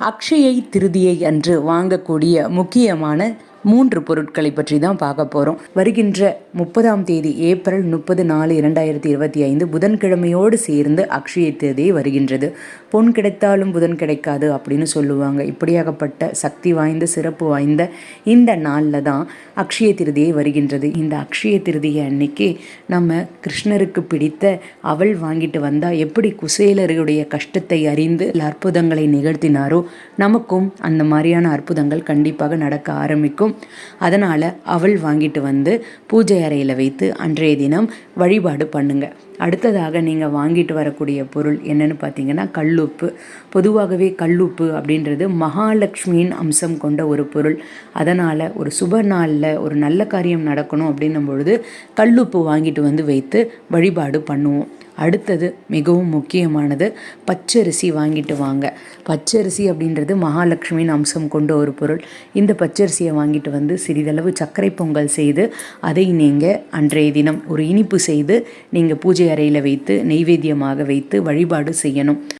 அக்ஷயை திருதியை அன்று வாங்கக்கூடிய முக்கியமான மூன்று பொருட்களை பற்றி தான் பார்க்க போகிறோம் வருகின்ற முப்பதாம் தேதி ஏப்ரல் முப்பது நாலு இரண்டாயிரத்தி இருபத்தி ஐந்து புதன்கிழமையோடு சேர்ந்து அக்ஷய திருதியை வருகின்றது. பொன் கிடைத்தாலும் புதன் கிடைக்காது அப்படின்னு சொல்லுவாங்க. இப்படியாகப்பட்ட சக்தி வாய்ந்த சிறப்பு வாய்ந்த இந்த நாளில் தான் அக்ஷய திருதியை வருகின்றது. இந்த அக்ஷய திருதியை அன்னைக்கு நம்ம கிருஷ்ணருக்கு பிடித்த அவள் வாங்கிட்டு வந்தால் எப்படி குசேலருடைய கஷ்டத்தை அறிந்து அற்புதங்களை நிகழ்த்தினாரோ நமக்கும் அந்த மாதிரியான அற்புதங்கள் கண்டிப்பாக நடக்க ஆரம்பிக்கும். அதனால் அவள் வாங்கிட்டு வந்து பூஜை அறையில் வைத்து அன்றைய தினம் வழிபாடு பண்ணுங்க. அடுத்ததாக நீங்கள் வாங்கிட்டு வரக்கூடிய பொருள் என்னென்னு பார்த்தீங்கன்னா கல்லுப்பு. பொதுவாகவே கல்லுப்பு அப்படின்றது மகாலட்சுமியின் அம்சம் கொண்ட ஒரு பொருள். அதனால் ஒரு சுப நாளில் ஒரு நல்ல காரியம் நடக்கணும் அப்படின்னும் பொழுது கல்லுப்பு வாங்கிட்டு வந்து வைத்து வழிபாடு பண்ணுவோம். அடுத்தது மிகவும் முக்கியமானது பச்சரிசி வாங்கிட்டு வாங்க. பச்சரிசி அப்படின்றது மகாலட்சுமியின் அம்சம் கொண்ட ஒரு பொருள். இந்த பச்சரிசியை வாங்கிட்டு வந்து சிறிதளவு சர்க்கரை பொங்கல் செய்து அதை நீங்கள் அன்றைய தினம் ஒரு இனிப்பு செய்து நீங்கள் பூஜை அறையில் வைத்து நெய்வேத்தியமாக வைத்து வழிபாடு செய்யணும்.